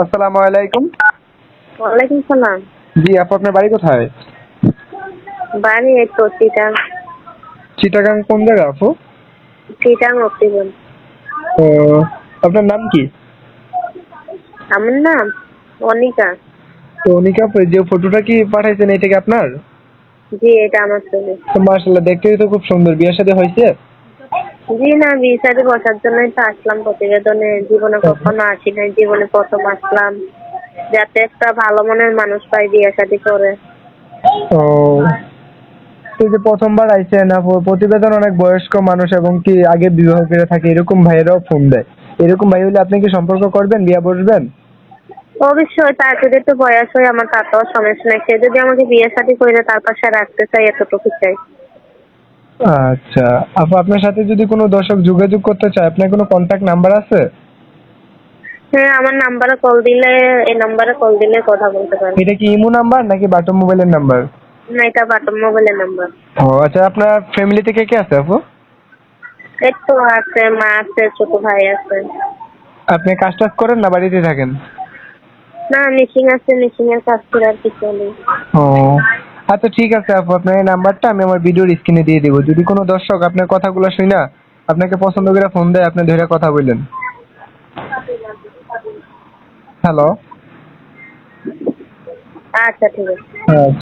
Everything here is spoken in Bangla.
আসসালামু আলাইকুম। ওয়ালাইকুম সালাম। জি আপু আপনার বাড়ি কোথায়? বাড়ি এই তো চিটাং। চিটাগাং কোন জায়গা আপু? চিটাং ও আপনার নাম কি? আমার নাম অনিকা। তো অনিকা আপু, যে ফটোটা কি পাঠাইছেন এটা কি আপনার? জি এটা আমার ছবি তো মার্শাল্লাহ দেখতে তো খুব সুন্দর বিয়ের সাথে হয়েছে? জি না বিচারে বসার জন্যই তো আসলাম প্রতিবেদনে। জীবনে কখনো আসি নাই জীবনে প্রথম আসলাম। যাতে একটা ভালো মনের মানুষ পাই বিয়ে শাদী করে। ও তো যে প্রথমবার আইছেন আপু প্রতিবেদন অনেক বয়স্ক মানুষ এবং কি আগে বিবাহ করে থাকে এরকম ভাইয়েরাও ফোন দেয়। এরকম ভাই হলে আপনি কি সম্পর্ক করবেন বিয়া বসবেন? অবশ্যই তার যদি একটু বয়স হয় আমার তাতেও সমস্যা নেই। সে যদি আমাকে বিয়ে শাদী করে তার পাশে রাখতে চাই এতটুকু চাই। আচ্ছা আপু আপনার সাথে যদি কোনো দর্শক যোগাযোগ করতে চায় আপনার কোনো কন্ট্যাক্ট নাম্বার আছে? হ্যাঁ আমার নাম্বারে কল দিলে এই নাম্বারে কল দিলে কথা বলতে পারেন এটা কি ইমো নাম্বার নাকি বাটন মোবাইলের নাম্বার না এটা বাটন মোবাইলের নাম্বার ও আচ্ছা আপনার ফ্যামিলি থেকে কে আছে আপু? এই তো আছে মা আছে ছোট ভাই আছে। আপনি কাজ টাজ করেন না বাড়িতে থাকেন? না মিশিং আছে মিশিং এর কাজ করে আর কিছু নেই। ও আচ্ছা ঠিক আছে আপু আপনার এই নাম্বারটা আমি আমার ভিডিওর স্ক্রিনে দিয়ে দেবো। যদি কোনো দর্শক আপনার কথাগুলো শুই না আপনাকে পছন্দ করে ফোন দেয় আপনি ধরে কথা বললেন। হ্যালো। আচ্ছা ঠিক আছে। হ্যাঁ।